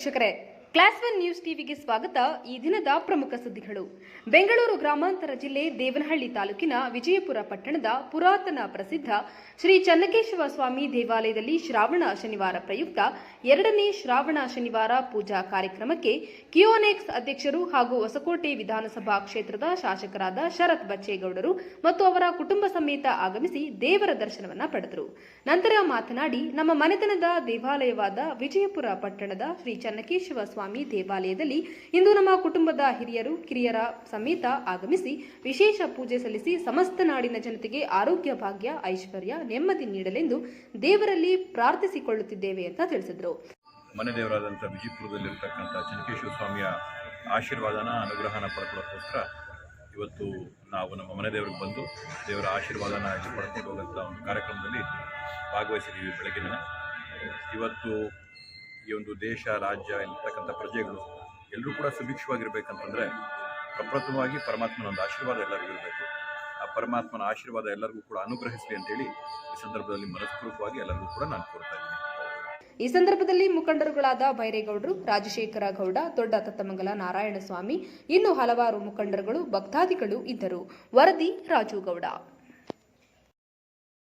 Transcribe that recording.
ಶುಕ್ರೇ class one news ಟಿವಿಗೆ ಸ್ವಾಗತ. ಈ ದಿನದ ಪ್ರಮುಖ ಸುದ್ದಿಗಳು. ಬೆಂಗಳೂರು ಗ್ರಾಮಾಂತರ ಜಿಲ್ಲೆ ದೇವನಹಳ್ಳಿ ತಾಲೂಕಿನ ವಿಜಯಪುರ ಪಟ್ಟಣದ ಪುರಾತನ ಪ್ರಸಿದ್ಧ ಶ್ರೀ ಚನ್ನಕೇಶವ ಸ್ವಾಮಿ ದೇವಾಲಯದಲ್ಲಿ ಶ್ರಾವಣ ಶನಿವಾರ ಪ್ರಯುಕ್ತ ಎರಡನೇ ಶ್ರಾವಣ ಶನಿವಾರ ಪೂಜಾ ಕಾರ್ಯಕ್ರಮಕ್ಕೆ ಕಿಯೋನೆಕ್ಸ್ ಅಧ್ಯಕ್ಷರು ಹಾಗೂ ಹೊಸಕೋಟೆ ವಿಧಾನಸಭಾ ಕ್ಷೇತ್ರದ ಶಾಸಕರಾದ ಶರತ್ ಬಚ್ಚೇಗೌಡರು ಮತ್ತು ಅವರ ಕುಟುಂಬ ಸಮೇತ ಆಗಮಿಸಿ ದೇವರ ದರ್ಶನವನ್ನ ಪಡೆದರು. ನಂತರ ಮಾತನಾಡಿ, ನಮ್ಮ ಮನೆತನದ ದೇವಾಲಯವಾದ ವಿಜಯಪುರ ಪಟ್ಟಣದ ಶ್ರೀ ಚನ್ನಕೇಶವ ಸ್ವಾಮಿ ದೇವಾಲಯದಲ್ಲಿ ಇಂದು ನಮ್ಮ ಕುಟುಂಬದ ಹಿರಿಯರು, ಕಿರಿಯರ ಸಮೇತ ಆಗಮಿಸಿ ವಿಶೇಷ ಪೂಜೆ ಸಲ್ಲಿಸಿ ಸಮಸ್ತ ನಾಡಿನ ಜನತೆಗೆ ಆರೋಗ್ಯ, ಭಾಗ್ಯ, ಐಶ್ವರ್ಯ, ನೆಮ್ಮದಿ ನೀಡಲೆಂದು ದೇವರಲ್ಲಿ ಪ್ರಾರ್ಥಿಸಿಕೊಳ್ಳುತ್ತಿದ್ದೇವೆ ಅಂತ ತಿಳಿಸಿದರು. ಮನೆ ದೇವರಾದಂಥ ವಿಜಯಪುರದಲ್ಲಿರ್ತಕ್ಕಂಥ ಚನ್ನಕೇಶ್ವರ ಸ್ವಾಮಿಯ ಆಶೀರ್ವಾದನ, ಅನುಗ್ರಹನ ಪಡ್ಕೊಳ್ಳೋಕ್ಕೋಸ್ಕರ ಇವತ್ತು ನಾವು ನಮ್ಮ ಮನೆ ದೇವರಿಗೆ ಬಂದು ದೇವರ ಆಶೀರ್ವಾದನ ಇಲ್ಲಿ ಪಡ್ಕೊಂಡು ಒಂದು ಕಾರ್ಯಕ್ರಮದಲ್ಲಿ ಭಾಗವಹಿಸಿದ್ದೀವಿ ಬೆಳಗ್ಗೆ ಇವತ್ತು ಈ ಒಂದು ದೇಶ, ರಾಜ್ಯ ಇರ್ತಕ್ಕಂಥ ಪ್ರಜೆಗಳು ಎಲ್ಲರೂ ಕೂಡ ಸುಭಿಕ್ಷವಾಗಿರ್ಬೇಕಂತಂದರೆ ಪ್ರಪ್ರಥಮವಾಗಿ ಪರಮಾತ್ಮನ ಒಂದು ಆಶೀರ್ವಾದ ಎಲ್ಲರಿಗೂ ಇರಬೇಕು. ಆ ಪರಮಾತ್ಮನ ಆಶೀರ್ವಾದ ಎಲ್ಲರಿಗೂ ಕೂಡ ಅನುಗ್ರಹಿಸಲಿ ಅಂತೇಳಿ ಈ ಸಂದರ್ಭದಲ್ಲಿ ಮನಸ್ಪೂರ್ವಕವಾಗಿ ಎಲ್ಲರಿಗೂ ಕೂಡ ನಾನು ಕೋರ್ತಾ ಇದ್ದೀನಿ. ಈ ಸಂದರ್ಭದಲ್ಲಿ ಮುಖಂಡರುಗಳಾದ ಬೈರೇಗೌಡರು, ರಾಜಶೇಖರ ಗೌಡ, ದೊಡ್ಡ ತತ್ತಮಂಗಲ ನಾರಾಯಣಸ್ವಾಮಿ, ಇನ್ನು ಹಲವಾರು ಮುಖಂಡರುಗಳು, ಭಕ್ತಾದಿಗಳು ಇದ್ದರು. ವರದಿ ರಾಜು ಗೌಡ